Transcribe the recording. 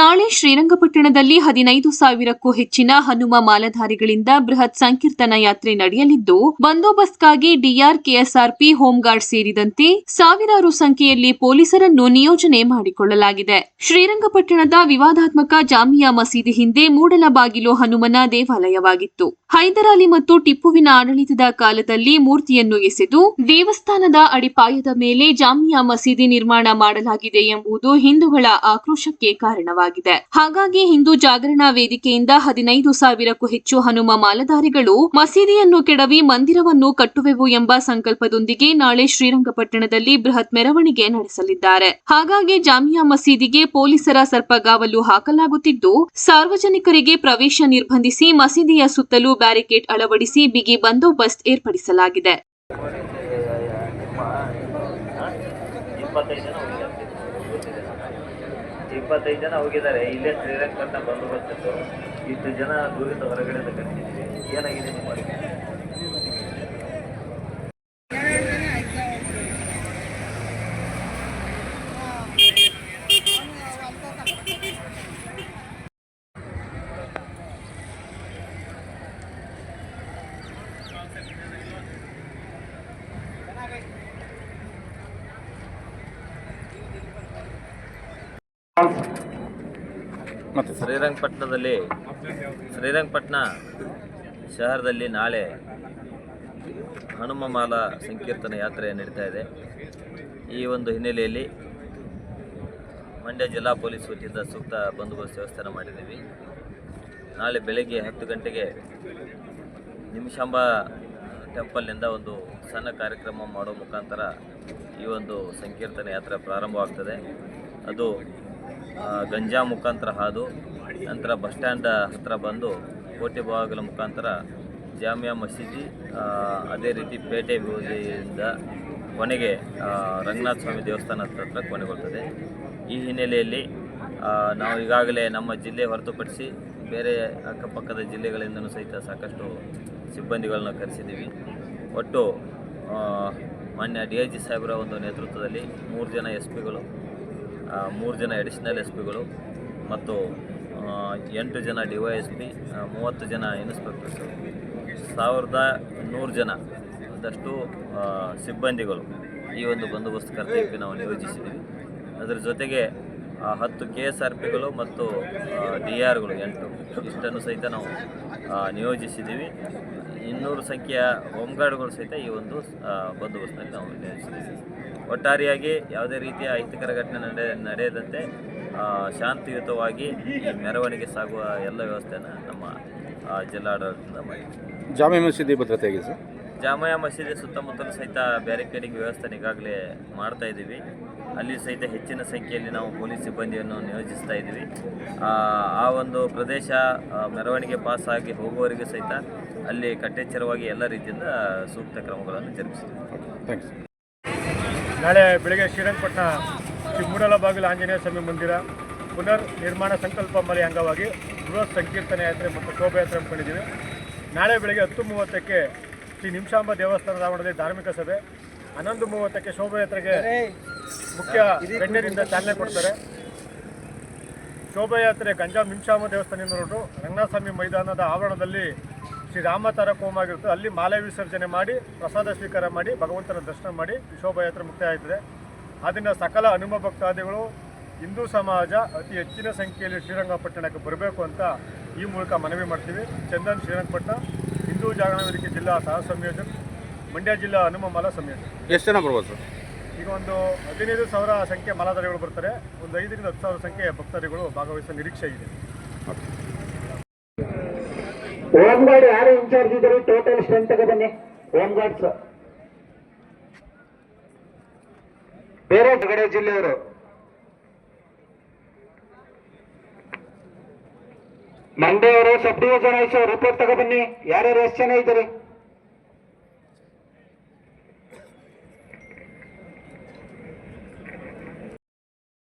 ನಾಳೆ ಶ್ರೀರಂಗಪಟ್ಟಣದಲ್ಲಿ ಹದಿನೈದು ಸಾವಿರಕ್ಕೂ ಹೆಚ್ಚಿನ ಹನುಮ ಮಾಲಧಾರಿಗಳಿಂದ ಬೃಹತ್ ಸಂಕೀರ್ತನ ಯಾತ್ರೆ ನಡೆಯಲಿದ್ದು, ಬಂದೋಬಸ್ತ್ಗಾಗಿ ಡಿಆರ್ ಕೆಎಸ್ಆರ್ಪಿ ಹೋಂಗಾರ್ಡ್ ಸೇರಿದಂತೆ ಸಾವಿರಾರು ಸಂಖ್ಯೆಯಲ್ಲಿ ಪೊಲೀಸರನ್ನು ನಿಯೋಜನೆ ಮಾಡಿಕೊಳ್ಳಲಾಗಿದೆ. ಶ್ರೀರಂಗಪಟ್ಟಣದ ವಿವಾದಾತ್ಮಕ ಜಾಮಿಯಾ ಮಸೀದಿ ಹಿಂದೆ ಮೂಡಲಬಾಗಿಲು ಹನುಮನ ದೇವಾಲಯವಾಗಿತ್ತು. ಹೈದರಾಲಿ ಮತ್ತು ಟಿಪ್ಪುವಿನ ಆಡಳಿತದ ಕಾಲದಲ್ಲಿ ಮೂರ್ತಿಯನ್ನು ಎಸೆದು ದೇವಸ್ಥಾನದ ಅಡಿಪಾಯದ ಮೇಲೆ ಜಾಮಿಯಾ ಮಸೀದಿ ನಿರ್ಮಾಣ ಮಾಡಲಾಗಿದೆ ಎಂಬುದು ಹಿಂದೂಗಳ ಆಕ್ರೋಶಕ್ಕೆ ಕಾರಣವಾಗಿದೆ. ಹಾಗಾಗಿ ಹಿಂದೂ ಜಾಗರಣಾ ವೇದಿಕೆಯಿಂದ ಹದಿನೈದು ಸಾವಿರಕ್ಕೂ ಹೆಚ್ಚು ಹನುಮ ಮಾಲಧಾರಿಗಳು ಮಸೀದಿಯನ್ನು ಕೆಡವಿ ಮಂದಿರವನ್ನು ಕಟ್ಟುವೆವು ಎಂಬ ಸಂಕಲ್ಪದೊಂದಿಗೆ ನಾಳೆ ಶ್ರೀರಂಗಪಟ್ಟಣದಲ್ಲಿ ಬೃಹತ್ ಮೆರವಣಿಗೆ ನಡೆಸಲಿದ್ದಾರೆ. ಹಾಗಾಗಿ ಜಾಮಿಯಾ ಮಸೀದಿಗೆ ಪೊಲೀಸರ ಸರ್ಪಗಾವಲು ಹಾಕಲಾಗುತ್ತಿದ್ದು, ಸಾರ್ವಜನಿಕರಿಗೆ ಪ್ರವೇಶ ನಿರ್ಬಂಧಿಸಿ ಮಸೀದಿಯ ಸುತ್ತಲೂ ಬ್ಯಾರಿಕೇಡ್ ಅಳವಡಿಸಿ ಬಿಗಿ ಬಂದೋಬಸ್ತ್ ಏರ್ಪಡಿಸಲಾಗಿದೆ. ಇಪ್ಪತ್ತೈದು ಜನ ಹೋಗಿದ್ದಾರೆ. ಇಲ್ಲೇ ಶ್ರೀರಂಗಪಟ್ಟಣ ಬಂದೋಬಸ್ತಿತ್ತು ಇಷ್ಟು ಜನ ದೂರದ ಹೊರಗಡೆ ಕಟ್ಟಿದ್ದೀವಿ ಏನಾಗಿದೆ ನಿಮ್ಮ ಅಡುಗೆ ಮತ್ತೆ ಶ್ರೀರಂಗಪಟ್ಟಣದಲ್ಲಿ, ಶ್ರೀರಂಗಪಟ್ಟಣ ಶಹರದಲ್ಲಿ ನಾಳೆ ಹನುಮಮಾಲಾ ಸಂಕೀರ್ತನ ಯಾತ್ರೆ ನಡೀತಾ ಇದೆ. ಈ ಒಂದು ಹಿನ್ನೆಲೆಯಲ್ಲಿ ಮಂಡ್ಯ ಜಿಲ್ಲಾ ಪೊಲೀಸ್ ವತಿಯಿಂದ ಸೂಕ್ತ ಬಂದೋಬಸ್ತ್ ವ್ಯವಸ್ಥೆನ ಮಾಡಿದ್ದೀವಿ. ನಾಳೆ ಬೆಳಗ್ಗೆ ಹತ್ತು ಗಂಟೆಗೆ ನಿಮಿಷಾಂಬ ಟೆಂಪಲ್ನಿಂದ ಒಂದು ಸಣ್ಣ ಕಾರ್ಯಕ್ರಮ ಮಾಡೋ ಮುಖಾಂತರ ಈ ಒಂದು ಸಂಕೀರ್ತನ ಯಾತ್ರೆ ಪ್ರಾರಂಭವಾಗ್ತದೆ. ಅದು ಗಂಜಾ ಮುಖಾಂತರ ಹಾದು ನಂತರ ಬಸ್ ಸ್ಟ್ಯಾಂಡ್ ಹತ್ತಿರ ಬಂದು ಕೋಟೆ ಬಾಗಿಲ ಮುಖಾಂತರ ಜಾಮಿಯಾ ಮಸೀದಿ ಅದೇ ರೀತಿ ಪೇಟೆ ಬೀದಿಯಿಂದ ಕೊನೆಗೆ ರಂಗನಾಥ ಸ್ವಾಮಿ ದೇವಸ್ಥಾನ ಹತ್ರ ಕೊನೆಗೊಳ್ತದೆ. ಈ ಹಿನ್ನೆಲೆಯಲ್ಲಿ ನಾವು ಈಗಾಗಲೇ ನಮ್ಮ ಜಿಲ್ಲೆ ಹೊರತುಪಡಿಸಿ ಬೇರೆ ಅಕ್ಕಪಕ್ಕದ ಜಿಲ್ಲೆಗಳಿಂದಲೂ ಸಹಿತ ಸಾಕಷ್ಟು ಸಿಬ್ಬಂದಿಗಳನ್ನ ಕರೆಸಿದ್ದೀವಿ. ಒಟ್ಟು ಮಾನ್ಯ ಡಿ ಐ ಜಿ ಸಾಹೇಬರ ಒಂದು ನೇತೃತ್ವದಲ್ಲಿ ಮೂರು ಜನ ಎಸ್ ಪಿಗಳು ಮೂರು ಜನ ಅಡಿಷನಲ್ ಎಸ್ ಪಿಗಳು ಮತ್ತು ಎಂಟು ಜನ ಡಿ ವೈ ಎಸ್ ಪಿ ಮೂವತ್ತು ಜನ ಇನ್ಸ್ಪೆಕ್ಟರ್ಸು ಸಾವಿರದ ನೂರು ಜನ ಅದಷ್ಟು ಸಿಬ್ಬಂದಿಗಳು ಈ ಒಂದು ಬಂದೋಬಸ್ತ್ ಕರ್ತವ್ಯಕ್ಕೆ ನಾವು ನಿಯೋಜಿಸಿದ್ದೀವಿ. ಅದರ ಜೊತೆಗೆ ಹತ್ತು ಕೆ ಎಸ್ ಆರ್ ಪಿಗಳು ಮತ್ತು ಡಿ ಆರ್ಗಳು ಎಂಟು. ಇಷ್ಟನ್ನು ಸಹಿತ ನಾವು ನಿಯೋಜಿಸಿದ್ದೀವಿ. ಇನ್ನೂರು ಸಂಖ್ಯೆಯ ಹೋಮ್ಗಾರ್ಡ್ಗಳು ಸಹಿತ ಈ ಒಂದು ಬಂದೋಬಸ್ತಿನಲ್ಲಿ ನಾವು ನಿಯೋಜಿಸಿದ್ದೀವಿ. ಒಟ್ಟಾರೆಯಾಗಿ ಯಾವುದೇ ರೀತಿಯ ಅಹಿತಕರ ಘಟನೆ ನಡೆ ನಡೆಯದಂತೆ ಶಾಂತಿಯುತವಾಗಿ ಮೆರವಣಿಗೆ ಸಾಗುವ ಎಲ್ಲ ವ್ಯವಸ್ಥೆಯನ್ನು ನಮ್ಮ ಜಿಲ್ಲಾಡಳಿತದಿಂದ ಮಾಡಿದ್ದೀವಿ. ಜಾಮಿ ಮಸೀದಿ ಭದ್ರತೆ ಹೇಗೆ ಸರ್? ಜಾಮಯ ಮಸೀದಿ ಸುತ್ತಮುತ್ತಲು ಸಹಿತ ಬ್ಯಾರಿಕೇಡಿಂಗ್ ವ್ಯವಸ್ಥೆ ಈಗಾಗಲೇ ಮಾಡ್ತಾ ಇದ್ದೀವಿ. ಅಲ್ಲಿ ಸಹಿತ ಹೆಚ್ಚಿನ ಸಂಖ್ಯೆಯಲ್ಲಿ ನಾವು ಪೊಲೀಸ್ ಸಿಬ್ಬಂದಿಯನ್ನು ನಿಯೋಜಿಸ್ತಾ ಇದ್ದೀವಿ. ಆ, ಆ ಒಂದು ಪ್ರದೇಶ ಮೆರವಣಿಗೆ ಪಾಸ್ ಆಗಿ ಹೋಗುವವರೆಗೂ ಸಹಿತ ಅಲ್ಲಿ ಕಟ್ಟೆಚ್ಚರವಾಗಿ ಎಲ್ಲ ರೀತಿಯಿಂದ ಸೂಕ್ತ ಕ್ರಮಗಳನ್ನು ಜರುಗಿಸಿದ್ದೀವಿ. ಥ್ಯಾಂಕ್ಸ್ ನಾಳೆ ಬೆಳಗ್ಗೆ ಶ್ರೀರಂಗಪಟ್ಟಣ ಶ್ರೀ ಮೂಡಲಬಾಗಿಲು ಆಂಜನೇಯ ಸ್ವಾಮಿ ಮಂದಿರ ಪುನರ್ ನಿರ್ಮಾಣ ಸಂಕಲ್ಪ ಮಲೆ ಅಂಗವಾಗಿ ಬೃಹತ್ ಸಂಕೀರ್ತನೆ ಯಾತ್ರೆ ಮತ್ತು ಶೋಭಾಯಾತ್ರೆ ಹಮ್ಮಿಕೊಂಡಿದ್ದೀವಿ. ನಾಳೆ ಬೆಳಗ್ಗೆ ಹತ್ತು ಮೂವತ್ತಕ್ಕೆ ಶ್ರೀ ನಿಮಿಷಾಂಬ ದೇವಸ್ಥಾನದ ಆವರಣದಲ್ಲಿ ಧಾರ್ಮಿಕ ಸಭೆ ಹನ್ನೊಂದು ಮೂವತ್ತಕ್ಕೆ ಶೋಭಾಯಾತ್ರೆಗೆ ಮುಖ್ಯ ಗಣ್ಯರಿಂದ ಚಾಲನೆ ಕೊಡ್ತಾರೆ. ಶೋಭಾಯಾತ್ರೆ ಗಂಜಾ ಮಿಂಚಾಮ ದೇವಸ್ಥಾನದಿಂದ ಹೊರಟು ರಂಗನಾಥಸ್ವಾಮಿ ಮೈದಾನದ ಆವರಣದಲ್ಲಿ ಶ್ರೀ ರಾಮತಾರ ಹೋಮ ಆಗಿರುತ್ತೆ ಅಲ್ಲಿ ಮಾಲೆ ವಿಸರ್ಜನೆ ಮಾಡಿ, ಪ್ರಸಾದ ಸ್ವೀಕಾರ ಮಾಡಿ, ಭಗವಂತನ ದರ್ಶನ ಮಾಡಿ ಶೋಭಾಯಾತ್ರೆ ಮುಕ್ತಾಯ ಆಯ್ತದೆ ಸಕಲ ಹನುಮ ಭಕ್ತಾದಿಗಳು, ಹಿಂದೂ ಸಮಾಜ, ಅತಿ ಹೆಚ್ಚಿನ ಸಂಖ್ಯೆಯಲ್ಲಿ ಶ್ರೀರಂಗಪಟ್ಟಣಕ್ಕೆ ಬರಬೇಕು ಅಂತ ಈ ಮೂಲಕ ಮನವಿ ಮಾಡ್ತೀವಿ. ಚಂದನ್, ಶ್ರೀರಂಗಪಟ್ಟಣ, ಹಿಂದೂ ಜಾಗರಣ ವೇದಿಕೆ ಜಿಲ್ಲಾ ಸಹ ಸಂಯೋಜಕ, ಮಂಡ್ಯ ಜಿಲ್ಲಾ ಹನುಮ ಮಾಲ ಸಂಯೋಜಕ. ಎಷ್ಟು ಜನ ಬರ್ಬೋದು ಸರ್? ಈಗ ಒಂದು ಹದಿನೈದು ಸಾವಿರ ಸಂಖ್ಯೆ ಮಾಲಾಧಾರಿಗಳು ಬರ್ತಾರೆ. ಒಂದು ಐದರಿಂದ ಹತ್ತು ಸಾವಿರ ಸಂಖ್ಯೆ ಭಕ್ತಾದಿಗಳು ಭಾಗವಹಿಸುವ ನಿರೀಕ್ಷೆ ಇದೆ. ಹೋಮ್ ಗಾರ್ಡ್ ಯಾರು ಇನ್ಚಾರ್ಜ್ ಇದ್ದಾರೆ? ಟೋಟಲ್ ಸ್ಟ್ರೆಂತ್ ಬನ್ನಿ. ಹೋಮ್ ಗಾರ್ಡ್ಸ್ ಬೇರೆ ಹೊರಗಡೆ ಜಿಲ್ಲೆಯವರು. ಮಂಡೆಯವರು ಸಬ್ ಡಿವಿಷನ್ ಆಯ್ತು ರಿಪೋರ್ಟ್ ತಗೊಬನ್ನಿ ಯಾರ್ಯಾರು ಎಷ್ಟು ಜನ ಇದ್ದಾರೆ?